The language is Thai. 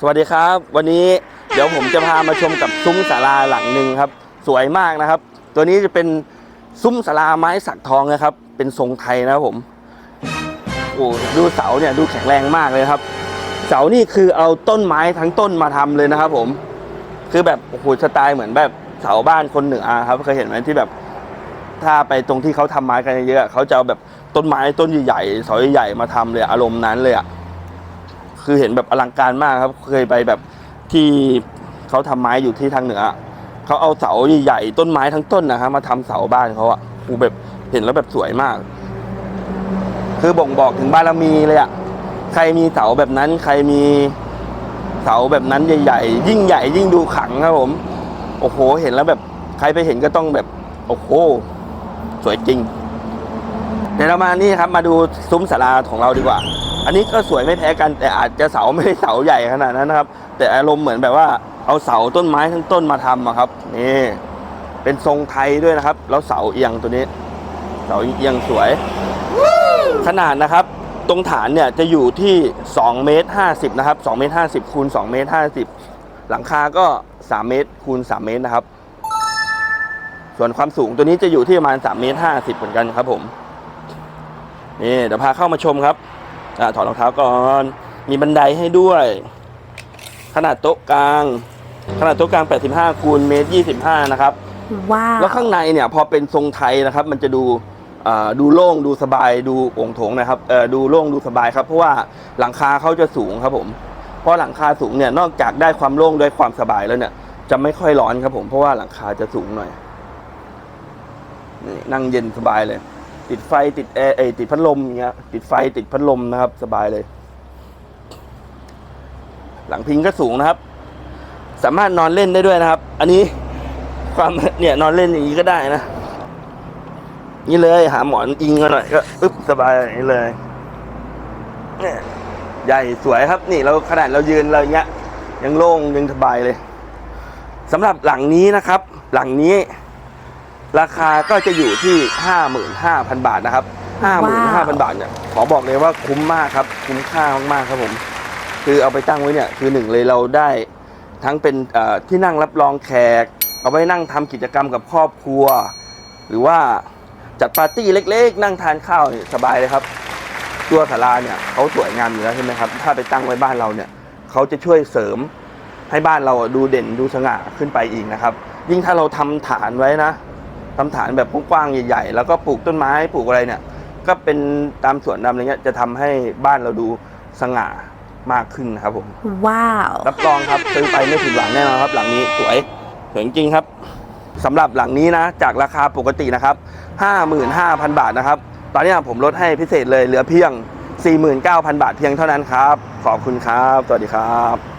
สวัสดีครับ วันนี้เดี๋ยวผมจะพามาชมกับซุ้มศาลาหลังหนึ่งครับ สวยมากนะครับ ตัวนี้จะเป็นซุ้มศาลาไม้สักทองนะครับ เป็นทรงไทยนะครับผมโอ้ดูเสาเนี่ยดูแข็งแรงมากเลยครับ เสานี่คือเอาต้นไม้ทั้งต้นมาทำเลยนะครับ ผม คือแบบโอ้โหสไตล์เหมือนแบบเสาบ้านคนเหนือครับเคยเห็นไหมที่แบบ ถ้าไปตรงที่เขาทำไม้กันเยอะเขาจะเอาแบบต้นไม้ต้นใหญ่ๆเสาใหญ่ๆมาทำเลยอารมณ์นั้นเลยอะ คือเห็นแบบอลังการมากครับ เคยไปแบบที่เขาทำไม้อยู่ที่ทางเหนือเขาเอาเสาใหญ่ๆต้นไม้ทั้งต้นนะครับมาทำเสาบ้านเขาอะกูแบบเห็นแล้วแบบสวยมาก คือบ่งบอกถึงบารมีเลยอะใครมีเสาแบบนั้น ใครมีเสาแบบนั้นใหญ่ๆยิ่งใหญ่ ยิ่งดูขังครับผม โอ้โห เห็นแล้วแบบ ใครไปเห็นก็ต้องแบบ โอ้โห สวยจริงเดี๋ยวเรามานี่ครับมาดูซุ้มศาลาของเราดีกว่า อันนี้ก็สวยไม่แพ้กันแต่อาจจะเสาไม่ได้เสาใหญ่ขนาดนั้นนะครับ แต่อารมณ์เหมือนแบบว่าเอาเสาต้นไม้ทั้งต้นมาทำอะครับนี่เป็นทรงไทยด้วยนะครับ แล้วเสาเอียงตัวนี้ เสาเอียงสวย ขนาดนะครับ ตรงฐานเนี่ยจะอยู่ที่2เมตร50นะครับ2เมตร50คูณ2เมตร50 หลังคาก็ 3 เมตรคูณ3เมตรนะครับ ส่วนความสูงตัวนี้จะอยู่ที่ประมาณ3เมตร50เหมือนกันครับผมนี่เดี๋ยวพาเข้ามาชมครับ อ่าถอดรองเท้าก่อน มีบันไดให้ด้วย ขนาดโต๊ะกลาง ขนาดโต๊ะกลาง 85คูณเมตร25 นะครับ ว้าว แล้วข้างในเนี่ยพอเป็นทรงไทยนะครับ มันจะดูอ่าดูโล่งดูสบายดูโองโถงนะครับเออดูโล่งดูสบายครับ เพราะว่าหลังคาเขาจะสูงครับผมเพราะหลังคาสูงเนี่ยนอกจากได้ความโล่งด้วยความสบายแล้วเนี่ย จะไม่ค่อยร้อนครับผมเพราะว่าหลังคาจะสูงหน่อยนี่นั่งเย็นสบายเลย ติดไฟติดแอร์เอติดพัดลมอย่างเงี้ย ติดไฟติดพัดลมนะครับ สบายเลย หลังพิงก็สูงนะครับ สามารถนอนเล่นได้ด้วยนะครับ อันนี้ความเนี่ยนอนเล่นอย่างนี้ก็ได้นะนี่เลย หาหมอนอิงกันหน่อยก็อึ๊บสบายอย่างนี้เลยเนี่ยใหญ่สวยครับ นี่เราขนาดเรายืนเราอย่างเงี้ย ยังโล่งยังสบายเลยสำหรับหลังนี้นะครับ หลังนี้ ราคาก็จะอยู่ที่ 55,000 บาทนะครับ 55,000 บาทเนี่ยขอบอกเลยว่าคุ้มมากครับ คุ้มค่ามากๆครับผม คือเอาไปตั้งไว้เนี่ยคือหนึ่งเลยเราได้ทั้งเป็นเอ่อที่นั่งรับรองแขก เอาไว้นั่งทำกิจกรรมกับครอบครัว หรือว่าจัดปาร์ตี้เล็กๆ นั่งทานข้าวเนี่ยสบายเลยครับ ตัวศาลาเนี่ยเขาสวยงามอยู่แล้วใช่ไหมครับถ้าไปตั้งไว้บ้านเราเนี่ยเขาจะช่วยเสริมให้บ้านเราดูเด่นดูสง่าขึ้นไปอีกนะครับ ยิ่งถ้าเราทำฐานไว้นะ ทำฐานแบบกว้างๆใหญ่ๆ แล้วก็ปลูกต้นไม้ปลูกอะไรเนี่ย ก็เป็นตามสวนตามอะไรเงี้ยจะทำให้บ้านเราดูสง่ามากขึ้นนะครับผม ว้าว รับรองครับซื้อไปไม่ผิดหวังแน่นอนครับ หลังนี้สวยสวยจริงๆครับสำหรับหลังนี้นะ จากราคาปกตินะครับ55,000 บาทนะครับ ตอนนี้ผมลดให้พิเศษเลยเหลือเพียง 49,000 บาทเพียงเท่านั้นครับ ขอบคุณครับ สวัสดีครับ